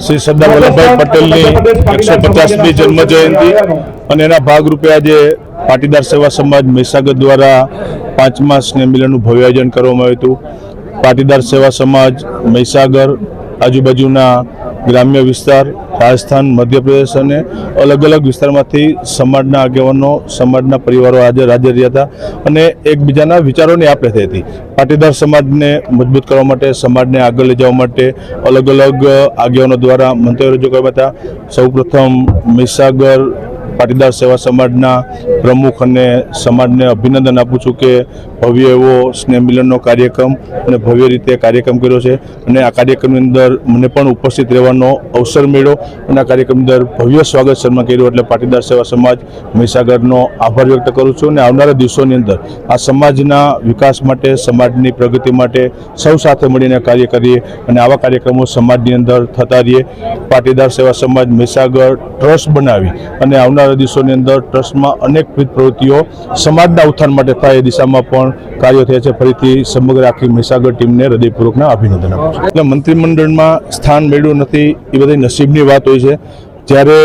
શ્રી સરદાર વલ્લભભાઈ પટેલની એકસો પચાસમી જન્મ જયંતિ અને એના ભાગરૂપે આજે પાટીદાર સેવા સમાજ મહીસાગર દ્વારા પાંચમા સ્નેહ મિલનનું ભવ્ય આયોજન કરવામાં આવ્યું હતું. પાટીદાર સેવા સમાજ મહીસાગર આજુબાજુના ગ્રામ્ય વિસ્તાર રાજસ્થાન, મધ્યપ્રદેશ અને અલગ અલગ વિસ્તારમાંથી સમાજના આગેવાનો, સમાજના પરિવારો આજે હાજર રહ્યા હતા અને એકબીજાના વિચારોની આપલે થઈ હતી. પાટીદાર સમાજને મજબૂત કરવા માટે, સમાજને આગળ લઈ જવા માટે અલગ અલગ આગેવાનો દ્વારા મંતવ્યો રજૂ કરવા હતા. સૌપ્રથમ મહીસાગર પાટીદાર સેવા સમાજના પ્રમુખ અને સમાજને અભિનંદન આપું છું કે ભવ્ય એવો સ્નેહ મિલનનો કાર્યક્રમ અને ભવ્ય રીતે કાર્યક્રમ કર્યો છે. અને આ કાર્યક્રમની અંદર મને પણ ઉપસ્થિત રહેવાનો અવસર મળ્યો અને આ કાર્યક્રમની અંદર ભવ્ય સ્વાગત શર્મા કર્યું એટલે પાટીદાર સેવા સમાજ મહીસાગરનો આભાર વ્યક્ત કરું છું અને આવનારા દિવસોની અંદર આ સમાજના વિકાસ માટે, સમાજની પ્રગતિ માટે સૌ સાથે મળીને કાર્ય કરીએ અને આવા કાર્યક્રમો સમાજની અંદર થતા રહીએ. પાટીદાર સેવા સમાજ મહીસાગર ટ્રસ્ટ બનાવી અને આવનારા દિવસોની અંદર ટ્રસ્ટમાં અનેકવિધ પ્રવૃત્તિઓ સમાજના ઉત્થાન માટે થાય એ દિશામાં પણ કાર્યો થયા છે. ફરીથી સમગ્ર આખી મહીસાગર ટીમને હૃદયપૂર્વકના અભિનંદન આપું છું. એટલે મંત્રીમંડળમાં સ્થાન મેળવ્યું નથી એ બધી નસીબની વાત હોય છે. જ્યારે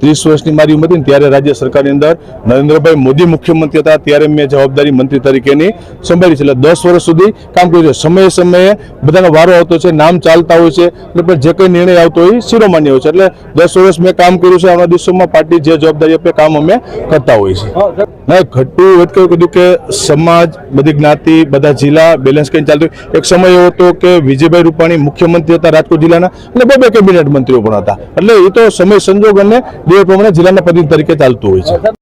ત્રીસ વર્ષની મારી ઉંમર હતી ત્યારે રાજ્ય સરકારની અંદર નરેન્દ્રભાઈ મોદી મુખ્યમંત્રી હતા ત્યારે મેં જવાબદારી મંત્રી તરીકેની સંભાળી છે. એટલે દસ વર્ષ સુધી કામ કર્યું છે. સમયે સમયે બધાનો વારો આવતો છે નામ ચાલતા હોય છે એટલે પણ જે કંઈ નિર્ણય આવતો હોય શિરોમાન્ય હોય છે. એટલે દસ વર્ષ મેં કામ કર્યું છે આવા દિવસોમાં પાર્ટી જે જવાબદારી આપે કામ અમે કરતા હોઈએ છીએ. ના વધ કેવું કીધું કે સમાજ બધી જ્ઞાતિ બધા જિલ્લા બેલેન્સ કરીને ચાલતું એક સમય એવો હતો કે વિજયભાઈ રૂપાણી મુખ્યમંત્રી હતા રાજકોટ જિલ્લાના અને બે બે કેબિનેટ મંત્રીઓ પણ હતા. એટલે એ તો સમય સંજોગ અને બે પ્રમાણે જિલ્લાના પ્રતિનિધિ તરીકે ચાલતું હોય છે.